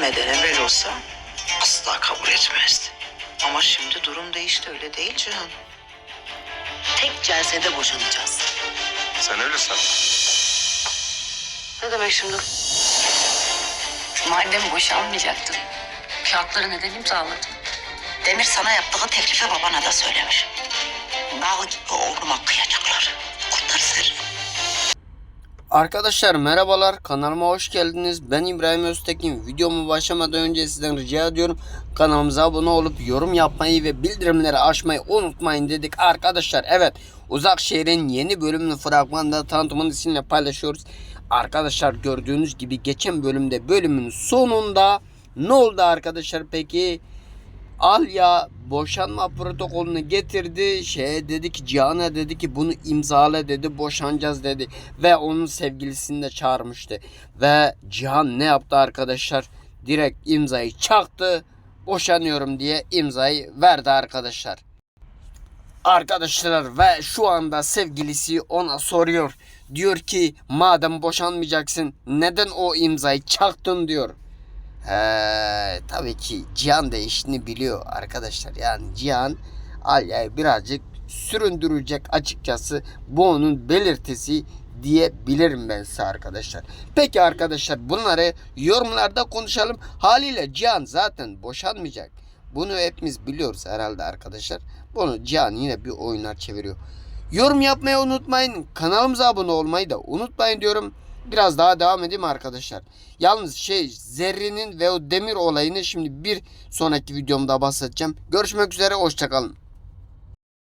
evlenmeden evvel olsa asla kabul etmezdi. Ama şimdi durum değişti öyle değil Cihan. Tek celsede boşanacağız. Sen öyle san. Ne demek şimdi? Madem boşanmayacaktın. Kağıtları neden imzaladın? Demir sana yaptığı teklifi babana da söylemiş. Dağ gibi oğluma kıyacaklar. Arkadaşlar merhabalar kanalıma hoş geldiniz. Ben İbrahim Öztekin. Videomu başlamadan önce sizden rica ediyorum. Kanalımıza abone olup yorum yapmayı ve bildirimleri açmayı unutmayın dedik. Arkadaşlar evet Uzak Şehir'in yeni bölümünü fragmanda tanıtımını sizinle paylaşıyoruz. Arkadaşlar gördüğünüz gibi geçen bölümde bölümün sonunda ne oldu arkadaşlar peki? Alya boşanma protokolünü getirdi. Şeye dedi ki Cihan'a dedi ki bunu imzala dedi boşanacağız dedi. Ve onun sevgilisini de çağırmıştı. Ve Cihan ne yaptı arkadaşlar? Direkt imzayı çaktı. Boşanıyorum diye imzayı verdi arkadaşlar. Arkadaşlar ve şu anda sevgilisi ona soruyor. Diyor ki madem boşanmayacaksın neden o imzayı çaktın diyor. He, tabii ki Cihan da işini biliyor arkadaşlar. Yani Cihan Alya'yı birazcık süründürecek açıkçası. Bu onun belirtisi diyebilirim ben size arkadaşlar. Peki arkadaşlar bunları yorumlarda konuşalım. Haliyle Cihan zaten boşanmayacak. Bunu hepimiz biliyoruz herhalde arkadaşlar. Bunu Cihan yine bir oyunlar çeviriyor. Yorum yapmayı unutmayın. Kanalımıza abone olmayı da unutmayın diyorum. Biraz daha devam edeyim arkadaşlar. Yalnız şey Zerrin'in ve o demir olayını şimdi bir sonraki videomda bahsedeceğim. Görüşmek üzere hoşçakalın.